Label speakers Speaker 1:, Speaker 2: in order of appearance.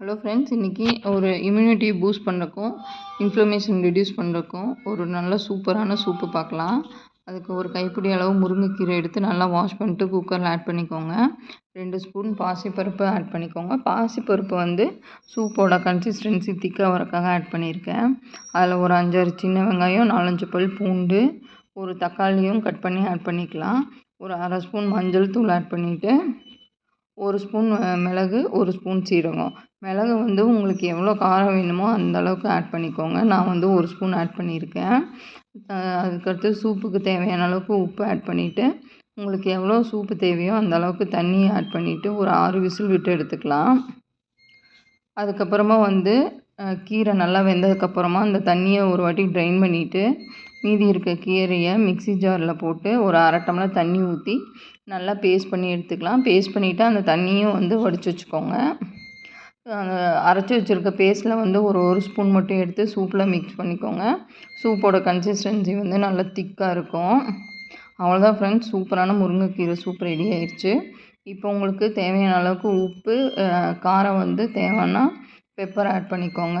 Speaker 1: Hello friends இன்றைக்கி ஒரு immunity boost பண்ணுறக்கும் இன்ஃப்ளமேஷன் ரெடியூஸ் பண்ணுறக்கும் ஒரு நல்ல சூப்பரான சூப்பு பார்க்கலாம். அதுக்கு ஒரு கைப்பிடி அளவு முருங்கைக்கீரை எடுத்து நல்லா வாஷ் பண்ணிட்டு குக்கரில் ஆட் பண்ணிக்கோங்க. ரெண்டு ஸ்பூன் பாசிப்பருப்பு ஆட் பண்ணிக்கோங்க. பாசிப்பருப்பு வந்து சூப்போட கன்சிஸ்டன்சி திக்காக வரக்காக ஆட் பண்ணியிருக்கேன். அதில் ஒரு அஞ்சாறு சின்ன வெங்காயம் நாலஞ்சு பல் பூண்டு ஒரு தக்காளியும் கட் பண்ணி ஆட் பண்ணிக்கலாம். ஒரு அரை ஸ்பூன் மஞ்சள் தூள் ஆட் பண்ணிவிட்டு ஒரு ஸ்பூன் மிளகு ஒரு ஸ்பூன் சீரகம். மிளகு வந்து உங்களுக்கு எவ்வளோ காரம் வேணுமோ அந்த அளவுக்கு ஆட் பண்ணிக்கோங்க. நான் வந்து ஒரு ஸ்பூன் ஆட் பண்ணியிருக்கேன். அதுக்கடுத்து சூப்புக்கு தேவையான அளவுக்கு உப்பு ஆட் பண்ணிவிட்டு உங்களுக்கு எவ்வளோ சூப்பு தேவையோ அந்த அளவுக்கு தண்ணி ஆட் பண்ணிவிட்டு ஒரு ஆறு விசில் விட்டு எடுத்துக்கலாம். அதுக்கப்புறமா வந்து கீரை நல்லா வெந்ததுக்கப்புறமா அந்த தண்ணியை ஒரு வாட்டி ட்ரைன் பண்ணிவிட்டு மீதி இருக்க கீரையை மிக்ஸி ஜாரில் போட்டு ஒரு அரை டம்ளர் தண்ணி ஊற்றி நல்லா பேஸ்ட் பண்ணி எடுத்துக்கலாம். பேஸ்ட் பண்ணிவிட்டு அந்த தண்ணியும் வந்து வடித்து வச்சுக்கோங்க. அந்த அரைச்சி வச்சுருக்க பேஸ்ட்டில் வந்து ஒரு ஒரு ஸ்பூன் மட்டும் எடுத்து சூப்பில் மிக்ஸ் பண்ணிக்கோங்க. சூப்போட கன்சிஸ்டன்சி வந்து நல்லா திக்காக இருக்கும். அவ்வளோதான் ஃப்ரெண்ட்ஸ் சூப்பரான முருங்கைக்கீரை சூப் ரெடி ஆயிடுச்சு இப்போ உங்களுக்கு தேவையான அளவுக்கு உப்பு காரம் வந்து தேவைன்னா பெப்பர் ஆட் பண்ணிக்கோங்க.